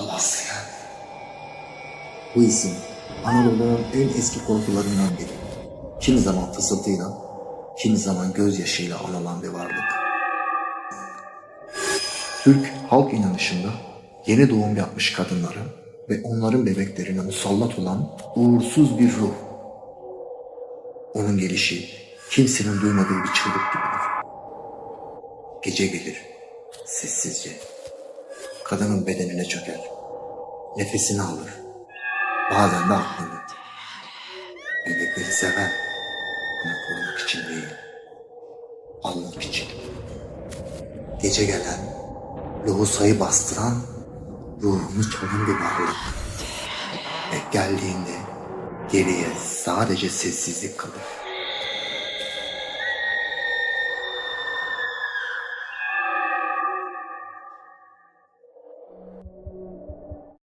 Alasya. Bu isim Anadolu'nun en eski korkularından biri. Kimi zaman fısıltıyla, kimi zaman gözyaşıyla anılan bir varlık. Türk halk inanışında yeni doğum yapmış kadınları ve onların bebeklerine musallat olan uğursuz bir ruh. Onun gelişi kimsenin duymadığı bir çığlık gibidir. Gece gelir, sessizce. Kadının bedenine çöker. Nefesini alır. Bazen de aklını. Bebekleri sever. Ama korumak için değil. Almak için. Gece gelen, lohusayı bastıran, ruhunu çalan bir varlık. Ve geldiğinde geriye sadece sessizlik kalır.